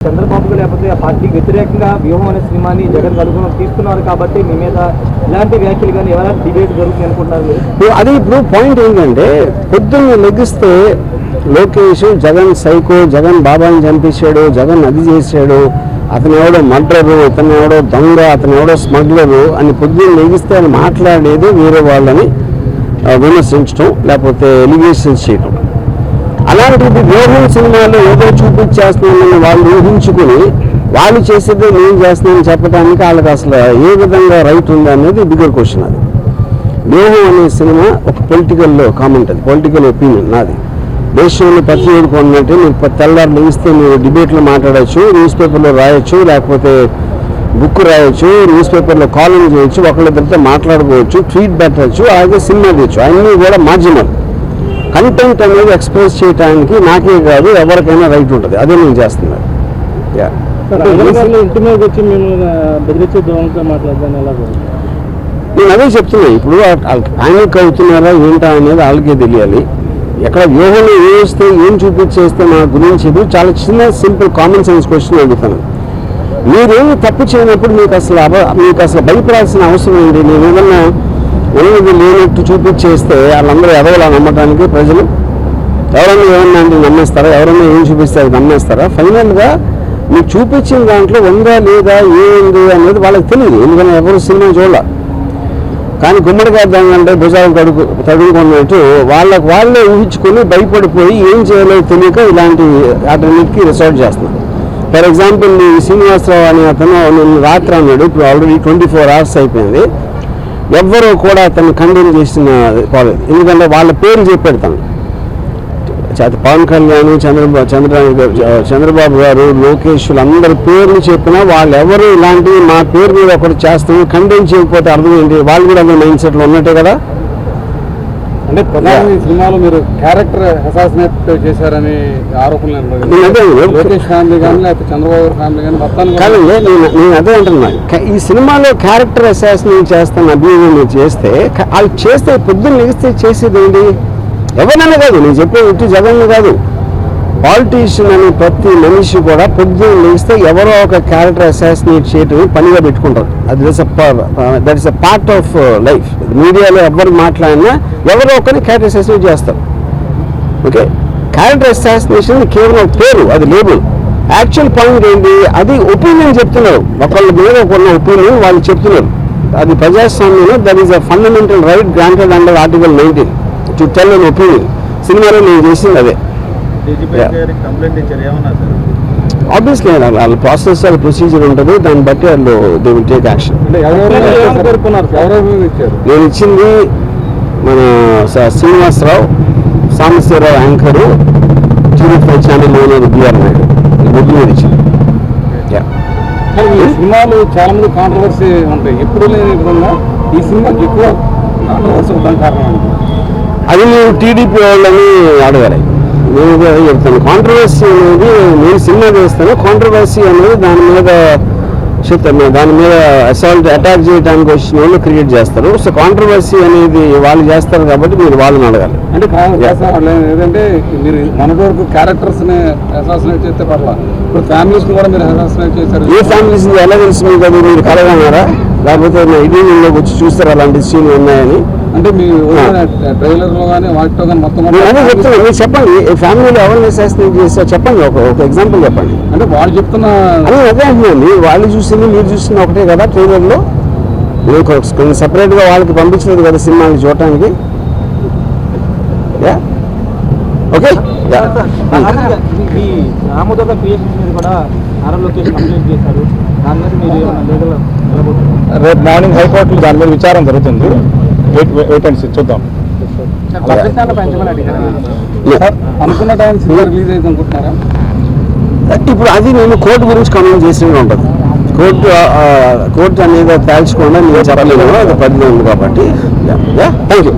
చంద్రబాబుకు లేకపోతే ఆ పార్టీకి వ్యతిరేకంగా వ్యూహం అనే సినిమాని జగన్ కలుగునం తీస్తున్నారు కాబట్టి మీ మీద ఇలాంటి వ్యాఖ్యలు కానీ ఎవరైనా డిబేట్ జరుగుతుంది అనుకుంటున్నారు అది ఇప్పుడు పాయింట్ ఏంటంటే పొద్దున్న లెగిస్తే లోకేష్ జగన్ సైకో జగన్ బాబాని చంపించాడు జగన్ అది చేశాడు అతను ఎవడో మర్డరు ఇతను ఎవడో దొంగ అతను ఎవడో స్మగ్లరు అని పొద్దున్న లెగిస్తే అని మాట్లాడేది వేరే వాళ్ళని విమర్శించడం లేకపోతే ఎలిగేషన్స్ చేయడం అలాంటిది వ్యూహం సినిమాలో ఏదో చూపించేస్తున్నామని వాళ్ళు ఊహించుకుని వాళ్ళు చేసేది నేను చేస్తున్నాను చెప్పడానికి వాళ్ళకి అసలు ఏ విధంగా రైట్ ఉంది అనేది బిగ్గర్ క్వశ్చన్ అది. వ్యూహం అనే సినిమా ఒక పొలిటికల్లో కామెంట్ అది పొలిటికల్ ఒపీనియన్ నాది. దేశంలో ప్రతి ఏడుకోనంటే మీరు తెల్లారు లెగిస్తే మీరు డిబేట్లో మాట్లాడచ్చు న్యూస్ పేపర్లో రాయొచ్చు లేకపోతే బుక్ రాయొచ్చు న్యూస్ పేపర్లో కాలం చేయొచ్చు ఒకళ్ళిద్దరితో మాట్లాడుకోవచ్చు ట్వీట్ పెట్టచ్చు అలాగే సినిమా తీయచ్చు. అన్నీ కూడా మాధ్యమాలు కంటెంట్ అనేది ఎక్స్ప్రెస్ చేయడానికి నాకే కాదు ఎవరికైనా రైట్ ఉంటుంది. అదే నేను చేస్తున్నాను నేను అదే చెప్తున్నా. ఇప్పుడు ప్యానిక్ అవుతున్నారా ఏంటా అనేది వాళ్ళకే తెలియాలి. ఎక్కడ వ్యూహంలో ఏం వస్తే ఏం చూపించేస్తే నా గురించి చాలా చిన్న సింపుల్ కామన్ సెన్స్ క్వశ్చన్ అడుగుతాను. మీరేమి తప్పు చేయనప్పుడు మీకు అసలు మీకు అసలు భయపడాల్సిన అవసరం ఏంటి? నేను ఏదన్నా ఉన్నది లేనట్టు చూపించేస్తే వాళ్ళందరూ ఎదవలా నమ్మటానికి ప్రజలు ఎవరన్నా ఏమన్నా అంటే నమ్మేస్తారా? ఎవరన్నా ఏం చూపిస్తే అది నమ్మేస్తారా? ఫైనల్గా మీకు చూపించిన దాంట్లో ఉందా లేదా ఏముంది అనేది వాళ్ళకి తెలియదు ఎందుకంటే ఎవరు సినిమా చూడాల. కానీ గుమ్మడికాయ అంటే భుజాలు తడుకు తడుముకున్నట్టు వాళ్ళకు వాళ్ళే ఊహించుకొని భయపడిపోయి ఏం చేయాలో తెలియక ఇలాంటి వాటన్నిటికీ రిసార్ట్ చేస్తున్నారు. ఫర్ ఎగ్జాంపుల్ శ్రీనివాసరావు అనే అతను నిన్న రాత్రి అన్నాడు. ఇప్పుడు ఆల్రెడీ ట్వంటీ ఫోర్ అవర్స్ అయిపోయింది. ఎవ్వరూ కూడా తను ఖండన చేసిన ఎందుకంటే వాళ్ళ పేరు చెప్పాడు తను. పవన్ కళ్యాణ్ చంద్రబాబు చంద్రబాబు చంద్రబాబు గారు లోకేష్ అందరి పేర్లు చెప్పినా వాళ్ళు ఎవరు ఇలాంటివి మా పేరు మీద ఒకటి చేస్తాము ఖండించకపోతే చేయకపోతే అర్థం ఏంటి? వాళ్ళు కూడా అదే మైండ్ సెట్లో ఉన్నట్టే కదా? అంటే ప్రధానంగా ఈ సినిమాలో మీరు క్యారెక్టర్ అసాసినేట్ చేశారని ఆరోపణలు లోకేష్ ఫ్యామిలీ కానీ లేకపోతే చంద్రబాబు ఫ్యామిలీ కానీ మొత్తాన్ని నేను అదే అంటున్నా. ఈ సినిమాలో క్యారెక్టర్ అసాసినేట్ చేస్తాను అభివృద్ధి చేస్తే వాళ్ళు చేస్తే పొద్దున్న లెగిస్తే చేసేది ఏంటి? ఎవరైనా కాదు నేను చెప్పే ఇటు జగన్ కాదు. పాలిటీషియన్ అనే ప్రతి మనిషి కూడా పొద్దున్న లేస్తే ఎవరో ఒక క్యారెక్టర్ అసాసినేట్ చేయటం పనిగా పెట్టుకుంటారు. అది that is a part of life మీడియాలో ఎవరు మాట్లాడినా ఎవరో ఒకరిని క్యారెక్టర్ అసాసినేట్ చేస్తారు. ఓకే క్యారెక్టర్ అసాసినేషన్ కేవలం పేరు అది లేబుల్ యాక్చువల్ పాయింట్ ఏంటి? అది ఒపీనియన్ చెప్తున్నారు. ఒకళ్ళ మీద ఒకళ్ళ ఒపీనియన్ వాళ్ళు చెప్తున్నారు. అది ప్రజాస్వామ్యంలో that is a fundamental right granted under article nineteen to tell an opinion సినిమాలో నేను చేసింది అదే. ఆబ్వియస్లీ వాళ్ళ ప్రాసెస్ వాళ్ళ ప్రొసీజర్ ఉంటుంది. దాన్ని బట్టి వాళ్ళు దే విల్ టేక్ యాక్షన్ నేను ఇచ్చింది మన స- Srinivasa Rao Sambasiva Rao anchor TV five channel owner BR Naidu. ఈ ముగ్గురు మీద ఇచ్చింది ఈ సినిమాలు చాలా మంది కాంట్రవర్సీ ఉంటాయి. ఎప్పుడు లేని విధంగా ఈ సినిమాకి ఎక్కువ కాంట్రవర్సీ ఉండడానికి కారణం? అది నేను టీడీపీ వాళ్ళని అడగాలి నేను చెప్తాను. కాంట్రవర్సీ అనేది నేను సినిమా చేస్తాను. కాంట్రవర్సీ అనేది దాని మీద చెప్తాను దాని మీద అసాల్ట్ అటాక్ చేయడానికి వచ్చిన వాళ్ళు క్రియేట్ చేస్తారు. సో కాంట్రవర్సీ అనేది వాళ్ళు చేస్తారు కాబట్టి మీరు వాళ్ళని అడగాలి. అంటే కాదు కాదు మీరు వరకు క్యారెక్టర్స్ అసాసినేట్ చేస్తే పర్లా. ఇప్పుడు ఫ్యామిలీస్ కూడా మీరు అసాసినేట్ చేశారు. ఏ ఫ్యామిలీస్ ఎలా తెలుసు మీకు అది? మీరు కలగన్నారా? లేకపోతే ఇటీవీలోకి వచ్చి చూస్తారా? అలాంటి సీన్లు ఉన్నాయని? అంటే మీ ట్రైలర్లో కానీ వాటితో కానీ మొత్తం అదే మీరు చెప్పండి. ఫ్యామిలీలో ఎవరిని చేస్తారో చెప్పండి. ఒక ఒక ఎగ్జాంపుల్ చెప్పండి. అంటే వాళ్ళు చెప్తున్న అని అదే అంటున్నాను వాళ్ళు చూసింది మీరు చూసింది ఒకటే కదా ట్రైలర్లో నేను కొంచెం సపరేట్గా వాళ్ళకి పంపించలేదు కదా సినిమాకి చూడటానికి. యా ఓకే యా ఈ రామోదర క్రియేషన్స్ మీద కూడా నారా లోకేష్ కంప్లైంట్ చేశారు. దాని మీద మీరు ఏమైనా లీగల్ వెళ్ళబోతున్నారు రేపు మార్నింగ్ హైకోర్టులో దాని మీద విచారం జరుగుతుంది. వెయిట్ వెయిట్ అండ్ సీ చూద్దాం. అనుకున్న టైం సినిమా రిలీజ్ అయితే అనుకుంటున్నారా ఇప్పుడు అది నేను కోర్టు గురించి కమెంట్ చేసి ఉంటుంది. కోర్టు కోర్టు అనేది తేల్చకుండా నేను చెప్పలేను. అది పరిధి ఉంది కాబట్టి. Thank you